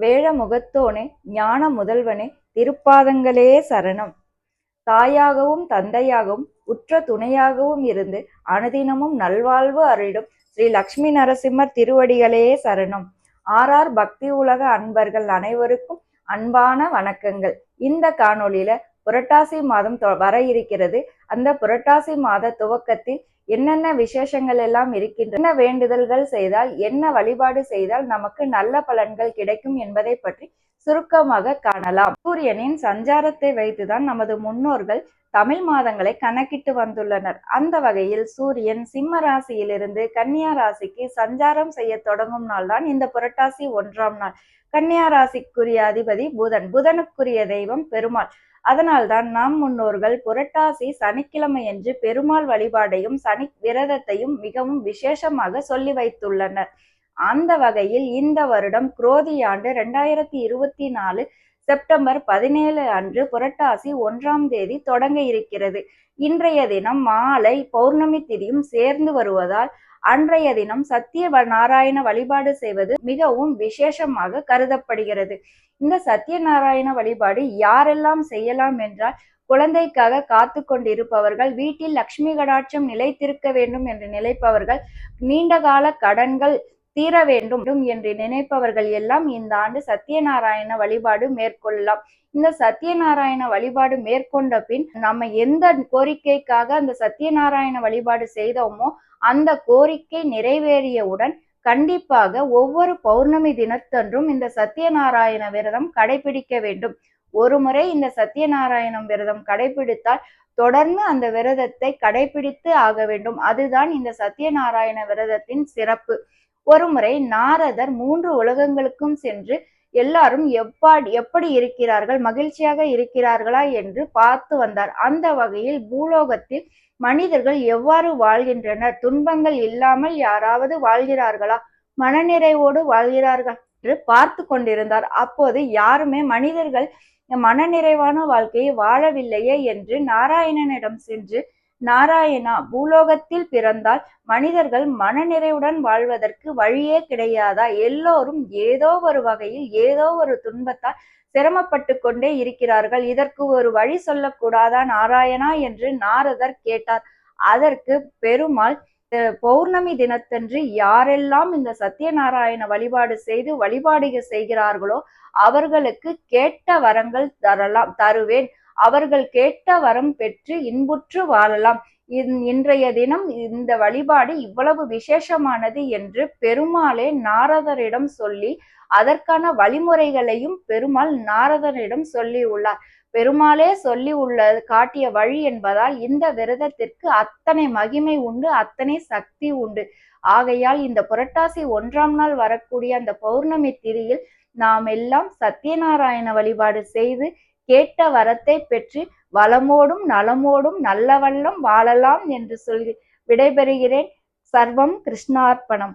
வேழ முகத்தோனே ஞான முதல்வனே திருப்பாதங்களே சரணம். தாயாகவும் தந்தையாகவும் உற்ற துணையாகவும் இருந்து அனுதினமும் நல்வாழ்வு அருளிடும் ஸ்ரீ லக்ஷ்மி நரசிம்மர் திருவடிகளே சரணம். ஆர்ஆர் பக்தி உலக அன்பர்கள் அனைவருக்கும் அன்பான வணக்கங்கள். இந்த காணொளியில புரட்டாசி மாதம் தொ- வர இருக்கிறது. அந்த புரட்டாசி மாத துவக்கத்தில் என்னென்ன விசேஷங்கள் எல்லாம் இருக்கின்றன என்ன வேண்டுதல்கள் செய்தால் என்ன வழிபாடு செய்தால் நமக்கு நல்ல பலன்கள் கிடைக்கும் என்பதை பற்றி சுருக்கமாக காணலாம். சூரியனின் சஞ்சாரத்தை வைத்துதான் நமது முன்னோர்கள் தமிழ் மாதங்களை கணக்கிட்டு வந்துள்ளனர். அந்த வகையில் சூரியன் சிம்ம ராசியிலிருந்து கன்னியா ராசிக்கு சஞ்சாரம் செய்ய தொடங்கும் நாள் தான் இந்த புரட்டாசி ஒன்றாம் நாள். கன்னியா ராசிக்குரிய அதிபதி புதன். புதனுக்குரிய தெய்வம் பெருமாள். அதனால்தான் நம் முன்னோர்கள் புரட்டாசி சனிக்கிழமையன்று பெருமாள் வழிபாடையும் சனி விரதத்தையும் மிகவும் விசேஷமாக சொல்லி வைத்துள்ளனர். அந்த வகையில் இந்த வருடம் குரோதி ஆண்டு ரெண்டாயிரத்தி இருபத்தி நாலு செப்டம்பர் பதினேழு அன்று புரட்டாசி ஒன்றாம் தேதி தொடங்க இருக்கிறது. இன்றைய தினம் மாலை பௌர்ணமி திதியும் சேர்ந்து வருவதால் அன்றைய தினம் சத்திய நாராயண வழிபாடு செய்வது மிகவும் விசேஷமாக கருதப்படுகிறது. இந்த சத்யநாராயண வழிபாடு யாரெல்லாம் செய்யலாம் என்றால் குழந்தைக்காக காத்து கொண்டிருப்பவர்கள் வீட்டில் லக்ஷ்மி கடாட்சம் நிலைத்திருக்க வேண்டும் என்று நினைப்பவர்கள் நீண்டகால கடன்கள் தீர வேண்டும் என்று நினைப்பவர்கள் எல்லாம் இந்த ஆண்டு சத்யநாராயண வழிபாடு மேற்கொள்ளலாம். இந்த சத்யநாராயண வழிபாடு மேற்கொண்ட பின் நம்ம எந்த கோரிக்கைக்காக அந்த சத்யநாராயண வழிபாடு செய்தோமோ அந்த கோரிக்கை நிறைவேறியவுடன் கண்டிப்பாக ஒவ்வொரு பௌர்ணமி தினத்தன்றும் இந்த சத்யநாராயண விரதம் கடைபிடிக்க வேண்டும். ஒரு முறை இந்த சத்யநாராயணம் விரதம் கடைபிடித்தால் தொடர்ந்து அந்த விரதத்தை கடைபிடித்து ஆக வேண்டும். அதுதான் இந்த சத்யநாராயண விரதத்தின் சிறப்பு. ஒருமுறை நாரதர் மூன்று உலகங்களுக்கும் சென்று எல்லாரும் எப்பாடி எப்படி இருக்கிறார்கள் மகிழ்ச்சியாக இருக்கிறார்களா என்று பார்த்து வந்தார். அந்த வகையில் பூலோகத்தில் மனிதர்கள் எவ்வாறு வாழ்கின்றனர்? துன்பங்கள் இல்லாமல் யாராவது வாழ்கிறார்களா? மனநிறைவோடு வாழ்கிறார்கள் என்று பார்த்து கொண்டிருந்தார். அப்போது யாருமே மனிதர்கள் மனநிறைவான வாழ்க்கையை வாழவில்லையே என்று நாராயணனிடம் சென்று நாராயணா பூலோகத்தில் பிறந்தால் மனிதர்கள் மனநிறைவுடன் வாழ்வதற்கு வழியே கிடையாதா? எல்லோரும் ஏதோ ஒரு வகையில் ஏதோ ஒரு துன்பத்தால் சிரமப்பட்டு கொண்டே இருக்கிறார்கள். இதற்கு ஒரு வழி சொல்லக்கூடாதா? நாராயணா என்று நாரதர் கேட்டார். அதற்கு பெருமாள் அஹ், பௌர்ணமி தினத்தன்று யாரெல்லாம் இந்த சத்யநாராயண வழிபாடு செய்து வழிபாடு செய்கிறார்களோ அவர்களுக்கு கேட்ட வரங்கள் தரலாம் தருவேன். அவர்கள் கேட்ட வரம் பெற்று இன்புற்று வாழலாம். இன்றைய தினம் இந்த வழிபாடு இவ்வளவு விசேஷமானது என்று பெருமாளே நாரதரிடம் சொல்லி அதற்கான வழிமுறைகளையும் பெருமாள் நாரதரிடம் சொல்லி உள்ளார். பெருமாளே சொல்லி உள்ள காட்டிய வழி என்பதால் இந்த விரதத்திற்கு அத்தனை மகிமை உண்டு அத்தனை சக்தி உண்டு. ஆகையால் இந்த புரட்டாசி ஒன்றாம் நாள் வரக்கூடிய அந்த பௌர்ணமி திதியில் நாம் எல்லாம் சத்யநாராயண வழிபாடு செய்து கேட்ட வரத்தை பெற்று வளமோடும் நலமோடும் நல்ல வண்ணம் வாழலாம் என்று சொல்லி விடைபெறுகிறேன். சர்வம் கிருஷ்ணார்ப்பணம்.